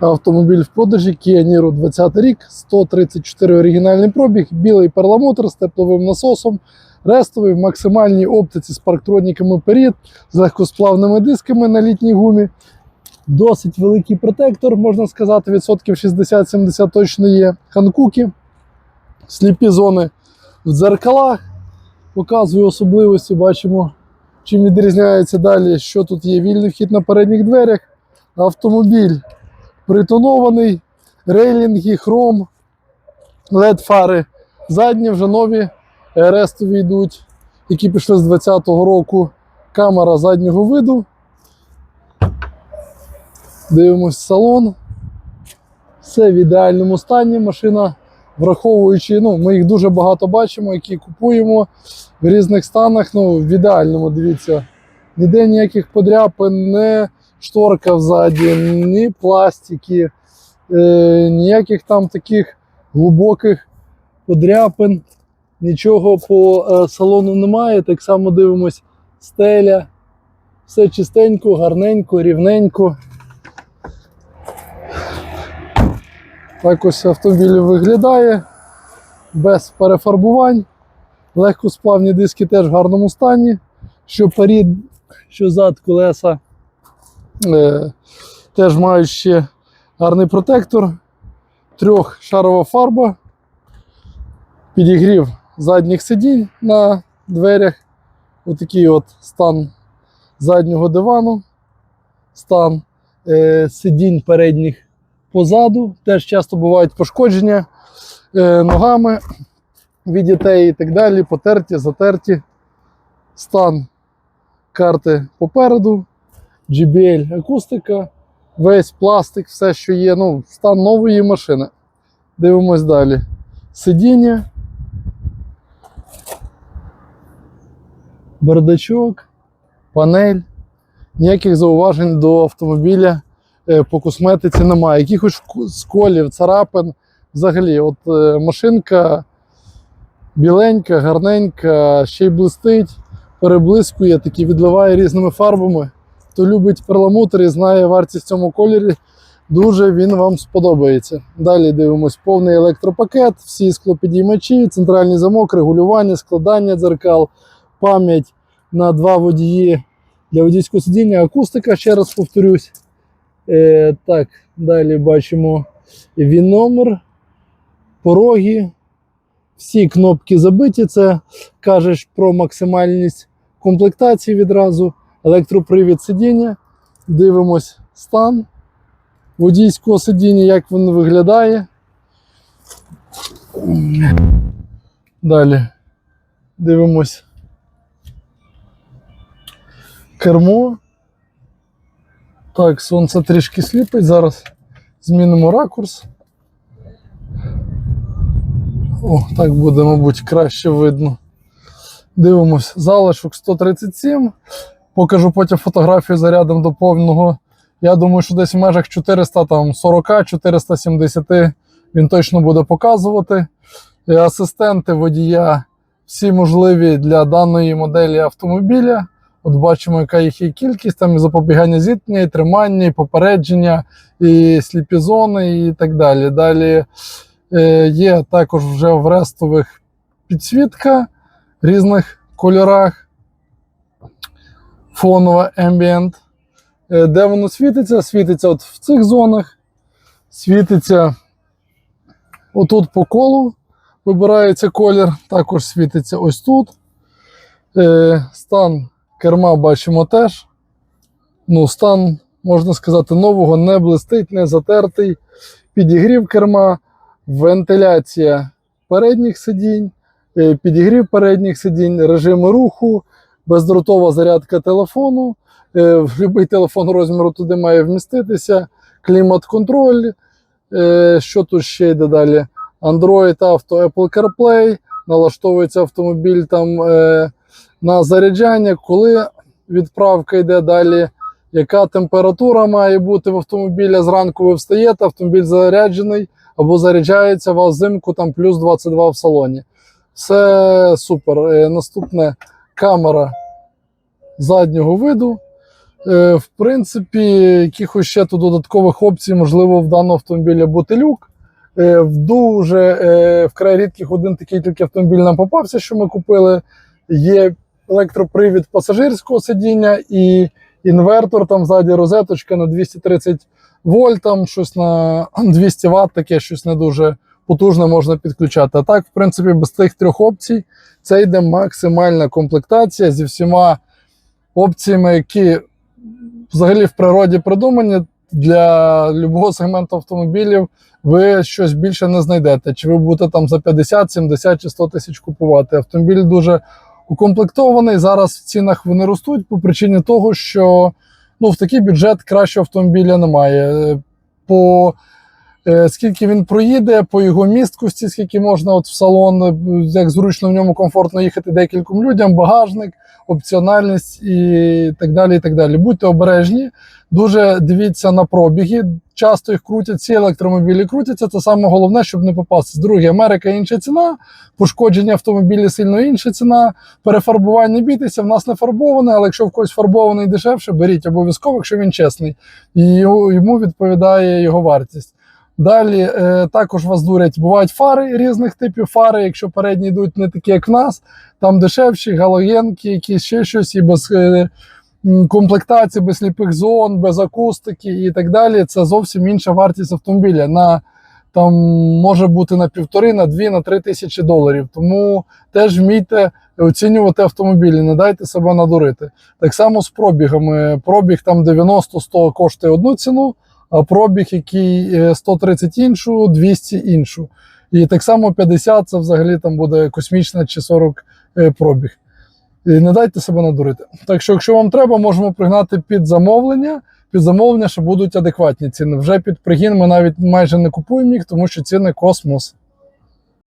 Автомобіль в продажі Kia Niro 20 рік, 134 оригінальний пробіг, білий перламутр з тепловим насосом, рестовий в максимальній оптиці з парктроніками перед, з легкосплавними дисками на літній гумі. Досить великий протектор, можна сказати, відсотків 60-70 точно є. Ханкуки, сліпі зони в дзеркалах. Показую особливості, бачимо, чим відрізняється далі, що тут є вільний вхід на передніх дверях. Автомобіль притонований, рейлінги, хром, led фари задні, вже нові рестові йдуть, які пішли з 2020 року. Камера заднього виду. Дивимось салон. Все в ідеальному стані. Машина, враховуючи, ну, ми їх дуже багато бачимо, які купуємо в різних станах. Ну, в ідеальному, дивіться, ніде ніяких подряпин, не шторка взаді, ні пластики, е, ніяких там таких глибоких подряпин. Нічого по е, салону немає. Так само дивимось стеля. Все чистенько, гарненько, рівненько. Так ось автомобіль виглядає без перефарбувань. Легкосплавні диски теж в гарному стані. Що перед, що зад колеса теж мають ще гарний протектор. Трьохшарова фарба. Підігрів задніх сидінь на дверях. Отакий от стан заднього дивану, стан е, сидінь передніх позаду. Теж часто бувають пошкодження е, ногами від дітей і так далі, потерті, затерті. Стан карти попереду, GBL акустика, весь пластик, все, що є. Ну, стан нової машини. Дивимось далі. Сидіння. Бардачок, панель. Ніяких зауважень до автомобіля е, по косметиці немає. Якихось сколів, царапин. Взагалі, от е, машинка біленька, гарненька, ще й блистить, переблискує, такі відливає різними фарбами. Хто любить перламутр і знає вартість в цьому кольорі, дуже він вам сподобається. Далі дивимось повний електропакет, всі склопідіймачі, центральний замок, регулювання, складання дзеркал, пам'ять на два водії для водійського сидіння, акустика, ще раз повторюсь. Е, так, далі бачимо він номер, пороги. Всі кнопки забиті. Це кажеш про максимальність комплектації відразу. Електропривід сидіння. Дивимось стан водійського сидіння, як він виглядає. Далі дивимось кермо. Так, сонце трішки сліпить. Зараз змінимо ракурс. О, так буде, мабуть, краще видно. Дивимось, залишок 137. Покажу потім фотографію зарядом до повного. Я думаю, що десь в межах 440-470 він точно буде показувати. І асистенти водія всі можливі для даної моделі автомобіля. От бачимо, яка їх є кількість, там і запобігання зіткнення, і тримання, і попередження, і сліпі зони, і так далі. Далі е, є також вже в рестових підсвітка в різних кольорах. Фонова ambient. Е, Де воно світиться? Світиться от в цих зонах, світиться отут по колу, вибирається колір, також світиться ось тут. Е, Стан керма бачимо теж. Ну, стан, можна сказати, нового не блистить, не затертий. Підігрів керма, вентиляція передніх сидінь, е, підігрів передніх сидінь, режими руху, бездротова зарядка телефону. Е, Будь-який телефон розміру туди має вміститися, клімат-контроль. Е, Що тут ще йде далі? Android Auto, Apple CarPlay, налаштовується автомобіль там е, на заряджання, коли відправка йде далі, яка температура має бути в автомобілі. Зранку ви встаєте, автомобіль заряджений або заряджається вас взимку там плюс 22 в салоні. Все супер. Наступне камера заднього виду. Е, В принципі, якихось ще тут додаткових опцій, можливо, в даного автомобіля бути люк. Е, В дуже е, вкрай рідких один такий тільки автомобіль нам попався, що ми купили. Є електропривід пасажирського сидіння і інвертор, там ззаді розеточка на 230 вольт, там щось на 200 Вт, таке щось не дуже потужне можна підключати. А так, в принципі, без тих трьох опцій це йде максимальна комплектація зі всіма опціями, які взагалі в природі придумані для любого сегменту автомобілів. Ви щось більше не знайдете. Чи ви будете там за 50, 70 чи 100 тисяч купувати? Автомобіль дуже укомплектований. Зараз в цінах вони ростуть по причині того, що ну, в такий бюджет кращого автомобіля немає. Е, По скільки він проїде, по його місткості, скільки можна от в салон, е, як зручно в ньому комфортно їхати декільком людям, багажник, опціональність і так далі. і так далі. Будьте обережні, дуже дивіться на пробіги. Часто їх крутять, ці електромобілі крутяться. Це саме головне, щоб не попасти. Друге, Америка інша ціна, пошкодження автомобілів сильно інша ціна. Перефарбування бійтеся, в нас не фарбоване, але якщо в когось фарбований дешевше, беріть обов'язково, якщо він чесний, і йому відповідає його вартість. Далі е, також вас дурять. Бувають фари різних типів. Фари, якщо передні йдуть не такі, як в нас, там дешевші, галогенки, якісь ще щось, і без е, комплектації, без сліпих зон, без акустики і так далі. Це зовсім інша вартість автомобіля. На там може бути на півтори, на дві, на три тисячі доларів. Тому теж вмійте оцінювати автомобілі, не дайте себе надурити. Так само з пробігами. Пробіг там 90-100 коштує одну ціну, пробіг, який е, 130 іншу, 200 іншу. І так само 50 це взагалі там буде космічна чи 40 е, пробіг. І не дайте себе надурити. Так що, якщо вам треба, можемо пригнати під замовлення. Під замовлення, що будуть адекватні ціни. Вже під пригін ми навіть майже не купуємо їх, тому що ціни космос.